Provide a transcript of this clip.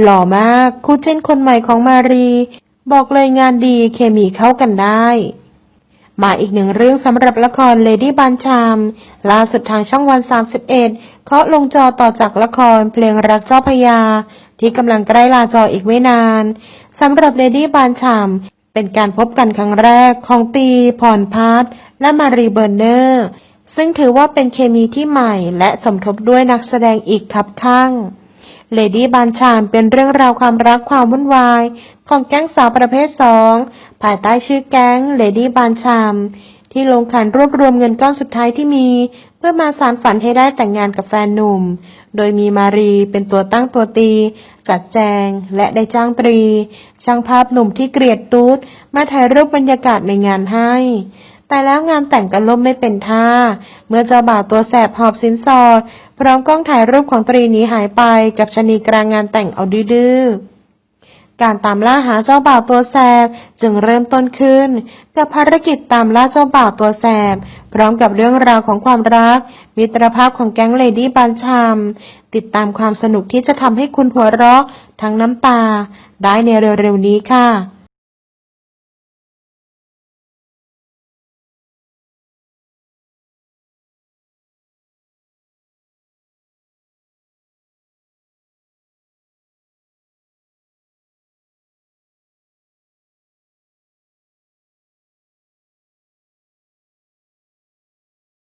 หล่อมาก คู่เจนคนใหม่ของมารี บอกเลยงานดีเคมีเข้ากันได้ มาอีกหนึ่งเรื่องสำหรับละครเลดี้บานชาม ล่าสุดทางช่องวัน 31 เคาะลงจอต่อจากละครเพลงรักเจ้าพยา ที่กำลังใกล้ลาจออีกไม่นานสำหรับเลดี้บานชาม เป็นการพบกันครั้งแรกของปีพรพัฒและมารีเบอร์เนอร์ซึ่งถือว่าเป็นเคมีที่ใหม่และสมทบด้วยนักแสดงอีกคับข้าง เลดี้บานชามเป็นเรื่องราวความรักความวุ่นวาย ของแก๊งสาวประเภทสองภายใต้ชื่อแก๊งเลดี้บานชามที่ลงขันรวบรวมเงินก้อนสุดท้ายที่มี เพื่อมาสารฝันให้ได้แต่งงานกับแฟนหนุ่ม โดยมีมารีเป็นตัวตั้งตัวตี จัดแจง และได้จ้างตรี ช่างภาพหนุ่มที่เกลียดตูดมาถ่ายรูปบรรยากาศในงานให้ แต่แล้วงานแต่งกันล่มไม่เป็นท่า เมื่อเจ้าบ่าวตัวแสบหอบสินสอด พร้อมกล้องถ่ายรูปของตรีหนี้หายไปกับชะนีกลางงานแต่งเอาดื้อการตามล่าหาเจ้าบ่าวตัวแสบจึงเริ่มต้นขึ้น กับภารกิจตามล่าเจ้าบ่าวตัวแสบ พร้อมกับเรื่องราวของความรัก มิตรภาพของแก๊งเลดี้บานชามติดตามความสนุกที่จะทำให้คุณหัวเราะทั้งน้ำตา ได้ในเร็วๆนี้ค่ะ